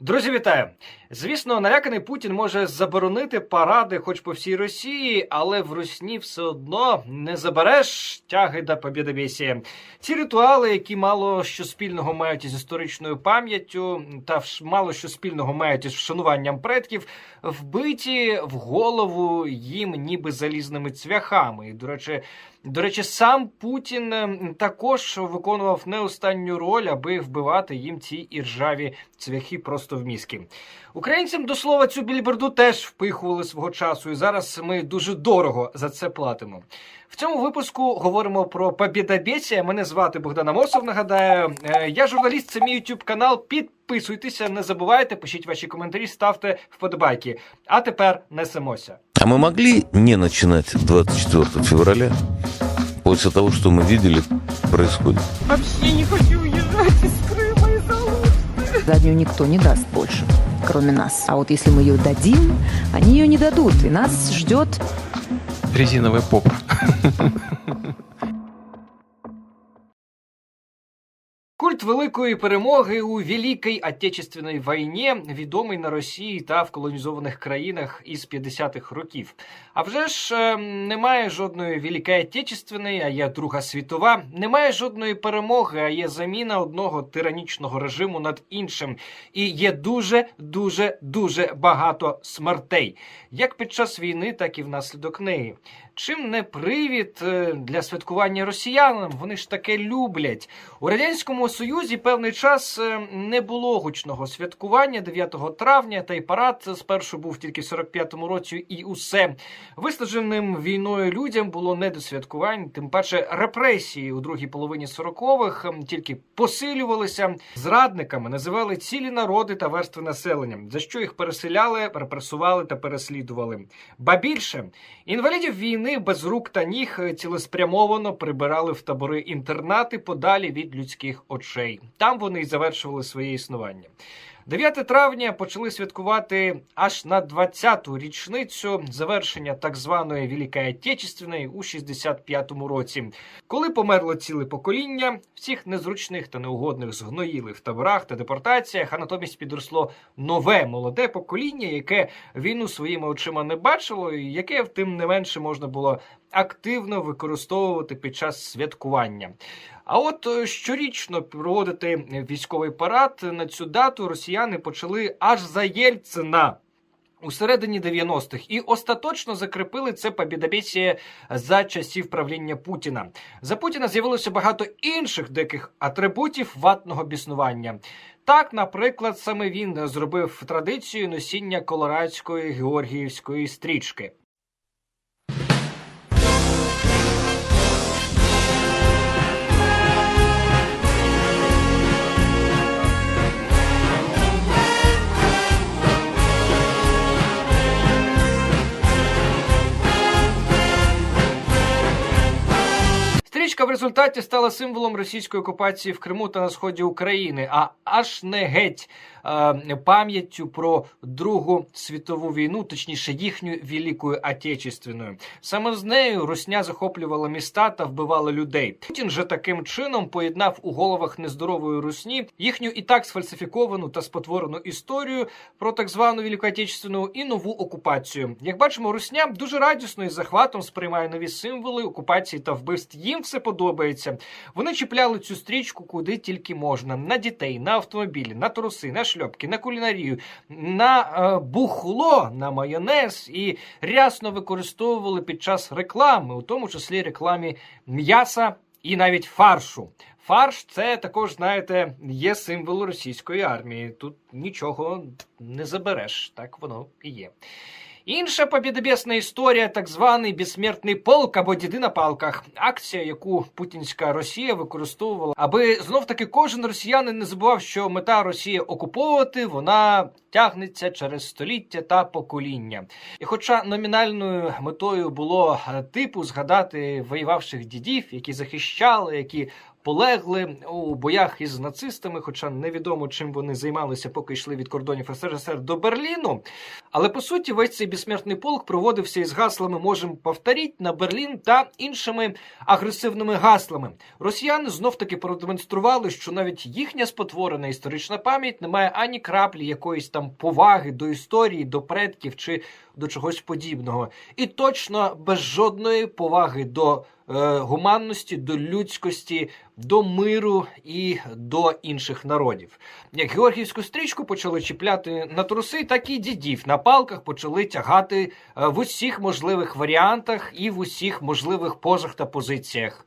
Друзі, вітаю! Звісно, наляканий Путін може заборонити паради, хоч по всій Росії, але в Русні все одно не забереш тяги до побєдобєсія. Ці ритуали, які мало що спільного мають із історичною пам'яттю, та мало що спільного мають із вшануванням предків, вбиті в голову їм ніби залізними цвяхами. І, до речі, до речі, сам Путін також виконував не останню роль, аби вбивати їм ці іржаві цвяхи просто в мізки. Українцям до слова цю більберду теж впихували свого часу, і зараз ми дуже дорого за це платимо. В цьому випуску говоримо про побєдобєсія. Мене звати Богдан Амосов. Нагадаю, Е, я журналіст. Це мій YouTube канал. Підписуйтеся, не забувайте, пишіть ваші коментарі, ставте вподобайки. А тепер несемося. А мы могли не начинать 24 февраля после того, что мы видели происходит? Вообще не хочу уезжать из Крыма из-за Алушты. Заднюю никто не даст больше, кроме нас. А вот если мы ее дадим, они ее не дадут. И нас ждет Резиновый попа. Культ великої перемоги у Великій Отечественній війні відомий на Росії та в колонізованих країнах із 50-х років. А вже ж е, немає жодної Великої Отечественної, а є Друга світова. Немає жодної перемоги, а є заміна одного тиранічного режиму над іншим. І є дуже, дуже, дуже багато смертей, як під час війни, так і внаслідок неї. Чим не привід е, для святкування росіянам? Вони ж таке люблять. У радянському союзі певний час е, не було гучного святкування 9 травня. Та й парад спершу був тільки в 45-му році, і усе виснаженим війною людям було не до святкувань. Тим паче репресії у другій половині 40-х тільки посилювалися. Зрадниками називали цілі народи та верстви населення, за що їх переселяли, репресували та переслідували. Ба більше інвалідів війни без рук та ніг е, цілеспрямовано прибирали в табори інтернати подалі від людських очей. Там вони й завершували своє існування. 9 травня почали святкувати аж на 20-ту річницю завершення так званої Великої Отечественної у 65-му році, коли померло ціле покоління, всіх незручних та неугодних згноїли в таборах та депортаціях, а натомість підросло нове молоде покоління, яке війну своїми очима не бачило, і яке тим не менше можна було активно використовувати під час святкування. А от е, щорічно проводити військовий парад на цю дату росіяни почали аж за Єльцина. У середині 90-х і остаточно закріпили це побідобєсія за часів правління Путіна. За Путіна з'явилося багато інших диких атрибутів ватного біснування. Так, наприклад, саме він зробив традицію носіння колорадської георгіївської стрічки. В результаті стала символом російської окупації в Криму та на сході України, а аж не геть пам'яттю про Другу світову війну, точніше їхню Великою Отечественною. Саме з нею Русня захоплювала міста та вбивала людей. Путін же таким чином поєднав у головах нездорової русні їхню і так сфальсифіковану та спотворену історію про так звану Велику Отечественну і нову окупацію. Як бачимо, Русня дуже радісно і захватом сприймає нові символи окупації та вбивств. Їм все подобається. Вони чіпляли цю стрічку куди тільки можна: на дітей, на автомобілі, на труси, на шльопки, на кулінарію, на е, бухло, на майонез і рясно використовували під час реклами, у тому числі рекламі м'яса і навіть фаршу. Фарш це також, знаєте, є символ російської армії. Тут нічого не забереш, так воно і є. Інша побєдобєсна історія, так званий безсмертний полк або діди на палках. Акція, яку путінська Росія використовувала, аби знов таки кожен росіянин не забував, що мета Росії окуповувати вона тягнеться через століття та покоління. І хоча номінальною метою було е, типу згадати воювавших дідів, які захищали, які полегли у боях із нацистами, хоча невідомо чим вони займалися, поки йшли від кордонів СРСР до Берліну. Але по суті, весь цей безсмертний полк проводився із гаслами «Можем повторіть» на Берлін та іншими агресивними гаслами. Росіяни знов таки продемонстрували, що навіть їхня спотворена історична пам'ять не має ані краплі якоїсь там поваги до історії, до предків чи до чогось подібного, і точно без жодної поваги до гуманності, до людськості, до миру і до інших народів. Як Георгіївську стрічку почали чіпляти на труси, так і дідів на палках почали тягати е, в усіх можливих варіантах і в усіх можливих позах та позиціях.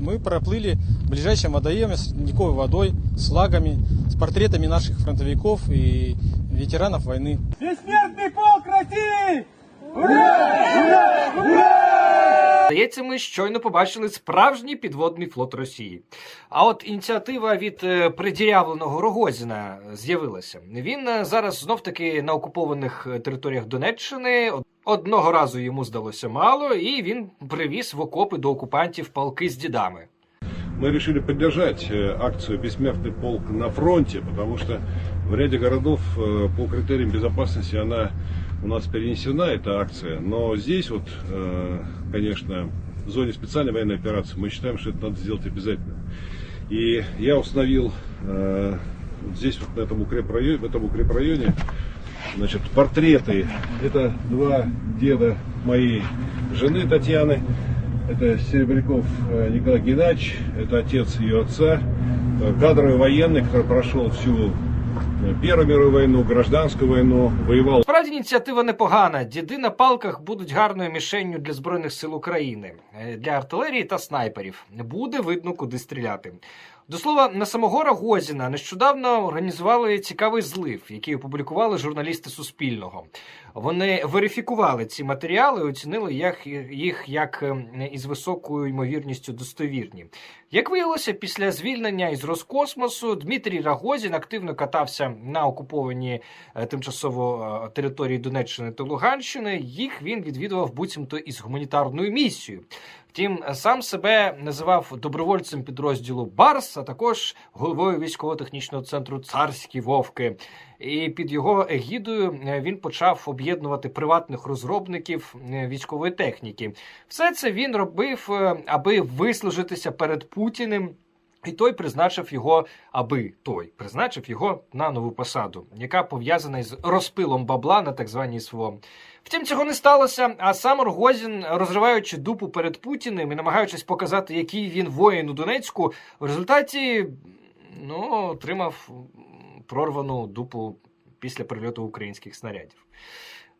Мы проплыли ближайшим водоеме с ледниковой водой, с лагами, с портретами наших фронтовиков и ветеранов войны. Бессмертный полк России! Здається, ми щойно побачили справжній підводний флот Росії. А от ініціатива від е, придірявленого Рогозіна з'явилася. Він е, зараз знов таки на окупованих е, територіях Донеччини. Одного разу йому здалося мало, і він привіз в окопи до окупантів палки з дідами. мы решили поддержать э, акцию «Бессмертный полк» на фронте, потому что в ряде городов э, по критериям безопасности она у нас перенесена, эта акция. Но здесь вот, э, конечно, в зоне специальной военной операции мы считаем, что это надо сделать обязательно. И я установил э, вот здесь вот на этом укрепрайоне, в этом укрепрайоне значит, портреты. Это два деда моей жены Татьяны. Это Серебряков э, Николай Геннадьевич, это отец ее отца, кадровый военный, который прошел всю Первую мировую войну, гражданскую войну, воевал Справді ініціатива непогана. Діди на палках будуть гарною мішенню для збройних сил України, е, для артилерії та снайперів. Буде видно, куди стріляти. До слова, на самого Рогозіна нещодавно організували цікавий злив, який опублікували журналісти Суспільного. Вони верифікували ці матеріали, оцінили їх, як ем, із високою ймовірністю достовірні. Як виявилося, після звільнення із Роскосмосу Дмитрій Рогозін активно катався на окуповані е, тимчасово е, території Донеччини та Луганщини. Їх він відвідував буцімто із гуманітарною місією. Втім, сам себе називав добровольцем підрозділу Барс, а також головою військово-технічного центру Царські Вовки. І під його егідою е, він почав об'єднувати приватних розробників е, військової техніки. Все це він робив, е, аби вислужитися перед Путіним. І той призначив його, аби той призначив його на нову посаду, яка пов'язана із розпилом бабла на так званій СВО. Втім, цього не сталося. А сам Рогозін, розриваючи дупу перед Путіним і намагаючись показати, який він воїн у Донецьку, в результаті ну, отримав прорвану дупу після прильоту українських снарядів.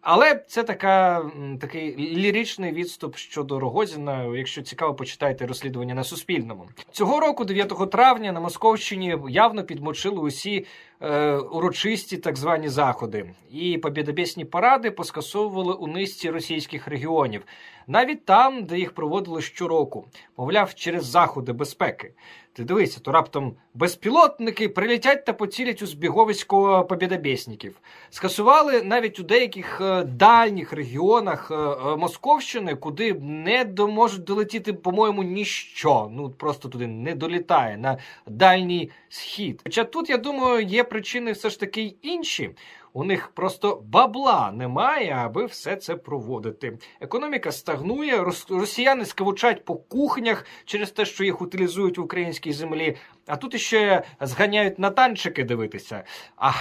Але це така, такий ліричний відступ щодо Рогозіна. Якщо цікаво, почитайте розслідування на Суспільному. Цього року, 9 травня, на Московщині явно підмочили усі е, урочисті так звані заходи. І побєдобєсні паради поскасовували у низці російських регіонів, навіть там, де їх проводили щороку, мовляв, через заходи безпеки. Ти дивися, то раптом безпілотники прилетять та поцілять у збіговисько побєдобєсніків. Скасували навіть у деяких е, дальніх регіонах е, е, Московщини, куди не можуть долетіти, по-моєму, ніщо. Ну просто туди не долітає на дальній схід. Хоча тут, я думаю, є причини все ж таки й інші. У них просто бабла немає, аби все це проводити. Економіка стагнує, рос- росіяни скавучать по кухнях через те, що їх утилізують в українській землі. А тут іще зганяють на танчики дивитися. А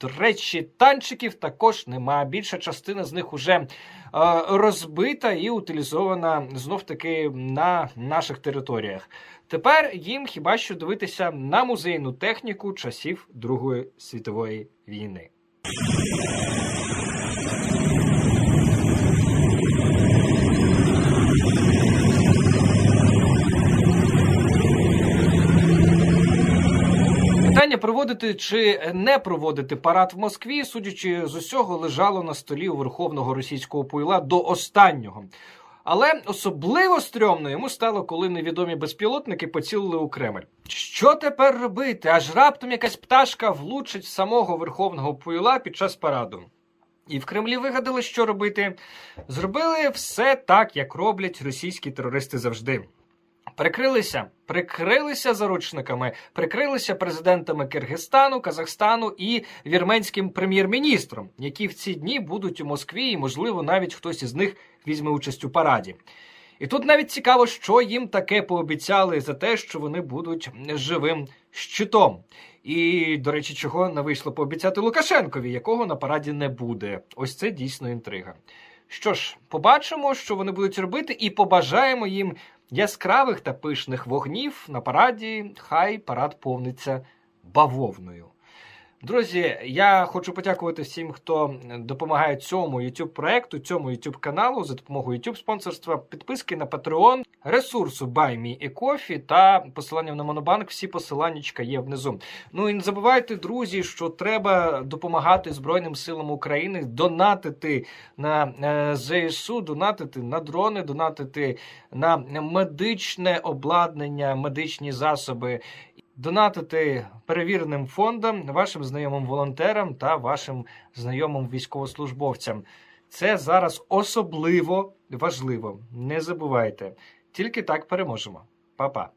до речі, танчиків також нема. Більша частина з них уже е, розбита і утилізована знов таки на наших територіях. Тепер їм хіба що дивитися на музейну техніку часів Другої світової війни. Проводити чи не проводити парад в Москві, судячи з усього, лежало на столі у верховного російського пойла до останнього. Але особливо стрьомно йому стало, коли невідомі безпілотники поцілили у Кремль. Що тепер робити? Аж раптом якась пташка влучить самого верховного пойла під час параду. І в Кремлі вигадали, що робити. Зробили все так, як роблять російські терористи завжди. Прикрилися, прикрилися заручниками, прикрилися президентами Киргизстану, Казахстану і вірменським прем'єр-міністром, які в ці дні будуть у Москві, і, можливо, навіть хтось із них візьме участь у параді. І тут навіть цікаво, що їм таке пообіцяли за те, що вони будуть живим щитом. І, до речі, чого не вийшло пообіцяти Лукашенкові, якого на параді не буде. Ось це дійсно інтрига. Що ж, побачимо, що вони будуть робити, і побажаємо їм яскравих та пишних вогнів на параді. Хай парад повниться бавовною. Друзі, я хочу подякувати всім, хто допомагає цьому youtube проекту, цьому youtube каналу за допомогою youtube спонсорства, підписки на Patreon, ресурсу BuyMeACoffee та посилання на Монобанк. Всі посиланнячка є внизу. Ну і не забувайте, друзі, що треба допомагати Збройним силам України, донатити на е, ЗСУ, донатити на дрони, донатити на медичне обладнання, медичні засоби. Донатити перевіреним фондам, вашим знайомим волонтерам та вашим знайомим військовослужбовцям. Це зараз особливо важливо. Не забувайте. Тільки так переможемо. Па-па.